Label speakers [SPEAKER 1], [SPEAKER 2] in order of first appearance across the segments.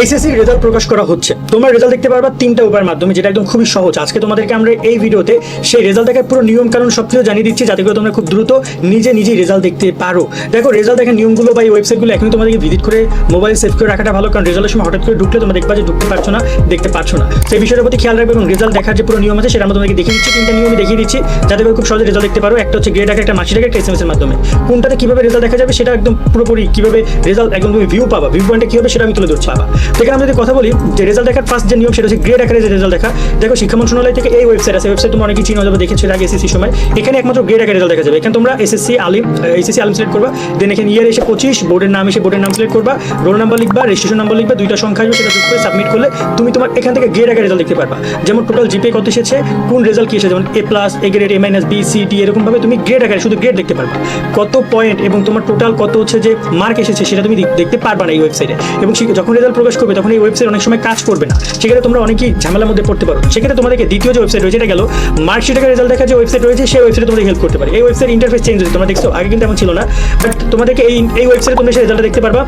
[SPEAKER 1] HSC result প্রকাশ করা হচ্ছে। তোমরা রেজাল্ট দেখতে পারবা তিনটা উপায়ের মাধ্যমে, যেটা একদম খুবই সহজ। আজকে তোমাদেরকে আমরা এই ভিডিওতে সেই রেজাল্ট দেখার পুরো নিয়ম কারণ সব কিছু জানিয়ে দিচ্ছি, যাতে করে তোমরা খুব দ্রুত নিজে নিজেই রেজাল্ট দেখতে পারো। দেখো রেজাল্ট দেখার নিয়মগুলো বা এই ওয়েবসাইটগুলো এখনই তোমাদেরকে ভিজিট করে মোবাইল সেভ করে রাখাটা ভালো, কারণ রেজাল্টের সময় হঠাৎ করে ঢুকলে তোমরা দেখবা যে ঢুকতে পারছ না, দেখতে পারছ না। সেই বিষয়ের প্রতি খেয়াল রাখবে এবং রেজাল্ট দেখার যে পুরো নিয়ম আছে, সেটা আমরা তোমাদেরকে দেখিয়ে দিচ্ছি। তিনটা নিয়মই দেখিয়ে দিচ্ছি, যাতে করে খুব সহজে রেজাল্ট দেখতে পারো। একটা হচ্ছে গ্রেড একটা মাসি একটা এস এম এর মাধ্যমে। কোনটাতে কীভাবে রেজাল্ট দেখা যাবে, সেটা একদম পুরোপুরি কীভাবে রেজাল্ট একদম তুমি ভিউ পাবা ভিউ পয়েন্টে কি হবে, সেটা আমি তুলে ধরছি পাবা এখানে আমরা যদি কথা বলি, যে রেজাল্ট দেখার ফার্স্ট যে নিয়ম সেটা হচ্ছে গ্রেড আকারে যে রেজাল্ট দেখা। দেখো শিক্ষা মন্ত্রণালয় থেকে এই ওয়েবসাইট আছে। ওয়েবসাইট তোমরা অনেকেই চিনো, যাবে দেখেছ আগে এসএসসি সময়। এখানে একমাত্র গ্রেড আকারে রেজাল্ট দেখা যাবে। এখানে তোমরা SSC Alim SSC Alim select করবা। দেন এখানে ইয়ার এসে পঁচিশ বোর্ডের নাম এসে বোর্ডের নাম সিলেক্ট করবা। রোল নাম্বার লিখবা রেজিস্ট্রেশন নাম্বার লিখবা, দুইটা সংখ্যা আসবে, সেটা করে সাবমিট করলে তুমি তোমার এখান থেকে গ্রেড আকারে রেজাল্ট দেখতে পারবা। যেমন টোটাল জিপে কত এসেছে, কোন রেজাল্ট কি এসেছে, যেমন A plus A grade A minus B C D এরকম ভাবে তুমি গ্রেড আকারে শুধু গ্রেড দেখতে পারবা। কত পয়েন্ট এবং তোমার টোটাল কত হচ্ছে যে মার্ক এসেছে, সেটা তুমি দেখতে পারবা না এই ওয়েবসাইটে এবং যখন রেজাল্ট করবে, তখন এই ওয়েবসাইট অনেক সময় কাজ করবে না। সেক্ষেত্রে তোমরা অনেকেই ঝামেলার মধ্যে পড়তে পারো। সেক্ষেত্রে তোমাদেরকে দ্বিতীয় যে ওয়েবসাইট রয়েছে, এটা গেল মার্কশিটের রেজাল্ট দেখা যে ওয়েবসাইট রয়েছে, সেই ওয়েবসাইটে তোমাদের হেল্প করতে পারে। এই ওয়েবসাইট ইন্টারফেস চেঞ্জ হয়েছে, তোমরা দেখছ, আগে কিন্তু এমন ছিল না বাট তোমাদেরকে এই এই ওয়েবসাইটে তোমরা সেই রেজাল্টটা দেখতে পারবা।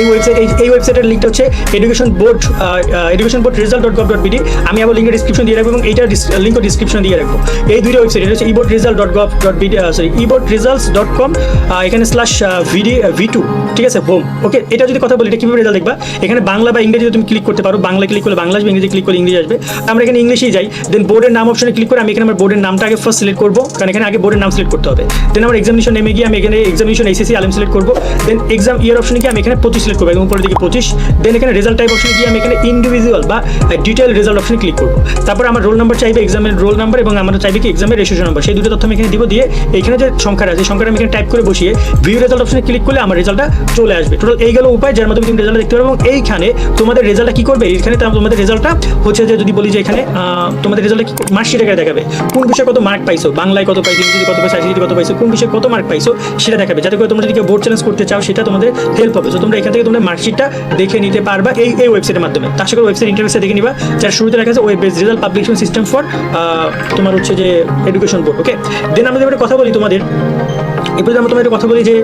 [SPEAKER 1] এই ওয়েবসাইট এই ওয়েবসাইটের লিঙ্কটা হচ্ছে education board education board result dot gov dot BD আমি আবার লিঙ্কের ডিসক্রিপশন দিয়ে রাখব এবং এইটার লিঙ্কও ডিসক্রিপশন দিয়ে রাখব। এই দুইটা ওয়েবসাইট এটা হচ্ছে eboard result dot gov dot BD sorry eboard results dot com এখানে স্ল্যাশ ভিডি ভি টু ঠিক আছে? হোম ওকে এটা যদি কথা বলি, এটা কীভাবে রেজাল্ট দেখবা? এখানে বাংলা বা ইংরেজি তুমি ক্লিক করতে পারো। বাংলা ক্লিক করলে বাংলা আসবে ইংরেজি ক্লিক করলে ইংরেজি আসবে। আমরা এখানে ইংলিশেই যাই। দেন বোর্ডের নাম অপশনে ক্লিক করে আমি এখানে আমার বোর্ডের নামটা আগে ফার্স্ট সিলেক্ট করব। কারণ এখানে আগে বোর্ডের নাম সিলেক্ট করতে হবে। দেন আমার এক্সামিনেশন নেমে গিয়ে আমি এখানে এক্সামিনেশন এসএসসি আলম সিলেক্ট করব। দেন এক্সাম ইয়ার অপশনে গিয়ে আমি এখানে পঁচিশ সিলেক্ট করব। এবং উপরের দিকে পঁচিশ দেন এখানে রেজাল্ট টাইপ অপশনে গিয়ে আমি এখানে ইন্ডিভিজুয়াল বা ডিটেল রেজাল্ট অপশনে ক্লিক করব। তারপর আমার রোল নাম্বার চাইবে এক্সামের রোল নাম্বার এবং আমরা চাইবে কি এক্সামের রেজিস্ট্রেশন নাম্বার সেই দুটো তথ্য আমি এখানে দিব দিয়ে এখানে যে সংখ্যাটা আছে সংখ্যাটা আমি এখানে টাইপ করে বসিয়ে ভিউ রেজাল্ট অপশনে ক্লিক করলে আমার রেজাল্টটা চলে আসবে। টোটাল এই গেল উপায়, যার মাধ্যমে তুমি রেজাল্ট দেখতে পারবে এবং এইখানে তোমাদের রেজাল্টটা কি করবে? এইখানে তো তোমাদের রেজাল্টটা হচ্ছে যে যদি বলি যে এখানে তোমাদের রেজাল্টটা কি মার্কশিট আকারে দেখাবে। কোন বিষয়ে কত মার্ক পাইছো? বাংলায় কত পাইছো? ইংরেজি কত পাইছো? আইসিটি কত পাইছো? কোন বিষয়ে কত মার্ক পাইছো? সেটা দেখাবে। যাতে করে তোমরা যদি কেউ বোর্ড চ্যালেঞ্জ করতে চাও, সেটা তোমাদের হেল্প হবে। তো তোমরা এখান থেকে তোমরা মার্কশিটটা দেখে নিতে পারবা এই এই ওয়েবসাইটের মাধ্যমে। তার সাথে ওয়েবসাইট ইন্টারফেসে দেখে নিবা। যার শুরুতে লেখা আছে web based result publication system for তোমার হচ্ছে যে এডুকেশন বোর্ড ওকে দেন আমরা কথা বলি তোমাদের এরপরে আমরা তোমাদের কথা বলি যে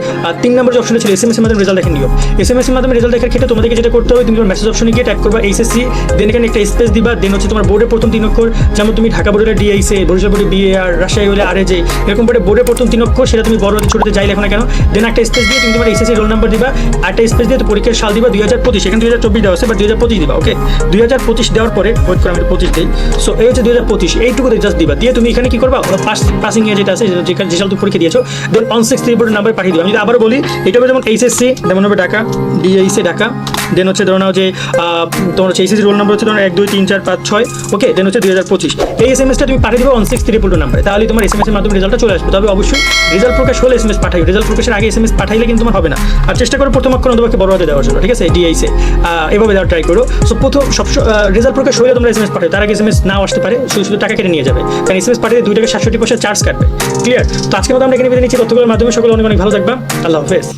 [SPEAKER 1] তিন নম্বর যে অপশনটা ছিল এস এম এস এর মাধ্যমে রেজাল্ট দেখে নিও এস এম এস এর মাধ্যমে রেজাল্ট দেখার ক্ষেত্রে তোমাদেরকে যেটা করতে হবে, তুমি তোমার মেসেজ অপশনে গিয়ে ট্যাগ করবা এইচএসসি দেন এখানে একটা স্পেস দিবা দেন হচ্ছে তোমার বোর্ডের প্রথম তিন অক্ষর, যেমন তুমি ঢাকা বোর্ডের ডিআইসে বরিশাল বোর্ডে বিএ আর রাজশাহী হলে আর যে এরকম করে বোর্ডের প্রথম তিন অক্ষর, সেটা তুমি বড় ছোটতে যাই লেখো না কেন দেন একটা স্পেস দিয়ে তুমি তোমার এইচএসসি রোল নাম্বার দিবা একটা স্পেস দিয়ে পরীক্ষার সাল দিবা দুই হাজার পঁচিশ, এখানে দুই হাজার চব্বিশ দেওয়া আছে, বা দুই হাজার পঁচিশ দিবা ওকে দুই হাজার পঁচিশ দেওয়ার পরে ওয়েট করে, আমি পঁচিশ দিই সো এই হচ্ছে দুই হাজার পঁচিশ এইটুকু জাস্ট দিবা, দিয়ে তুমি এখানে কি করবা পাস পাসিং এ যেটা আছে যেখানে যে তুমি পরীক্ষা দিয়েছ দেন অন সিক্স থ্রি বোর্ডের নাম্বার পাঠিয়ে দিবা আমি যদি আবারও বলি, এটা হবে যেমন এইচএসসি যেমন হবে ঢাকা ডিএইসি ঢাকা দেন হচ্ছে ধরো নাও যে তোমার হচ্ছে এইচএসসি রোল নাম্বার হচ্ছে ধরো এক, দুই, তিন, চার, পাঁচ, ছয় ওকে দেন হচ্ছে দুই হাজার পঁচিশ। এই এস এম এসটা তুমি পাঠিয়ে দেবে অন সিক্স থ্রি টু নাম্বারে তাহলে তোমার এস এম এর মাধ্যমে রেজাল্টটা চলে আসবে। তবে অবশ্যই রেজাল্ট প্রকাশ হলে এস এম এস পাঠাই রেজাল্ট প্রকাশের আগে এস এম এস পাঠাইলে কিন্তু তোমার হবে না। আর চেষ্টা করো প্রথম অক্ষর তোমাকে বড় হাতে দেওয়ার জন্য, ঠিক আছে? ডিআইসে এভাবে দেওয়ার ট্রাই করো। সো প্রথম সব রেজাল্ট প্রকাশ হলে তোমরা এস এম এস পাঠাও। তার আগে এস এম এস নাও আসতে পারে। শুধু শুধু টাকা কেটে নিয়ে যাবে। কারণ এস এম এস পাঠিয়ে দুই টাকা সাতষট্টি পয়সা চার্জ কাটবে। ক্লিয়ার তো আজকে মতো আমরা এখানে বেঁধে নিচ্ছি। তথ্যগুলোর মাধ্যমে সকলে অনেক অনেক ভালো থাকবা। আল্লাহ হাফেজ।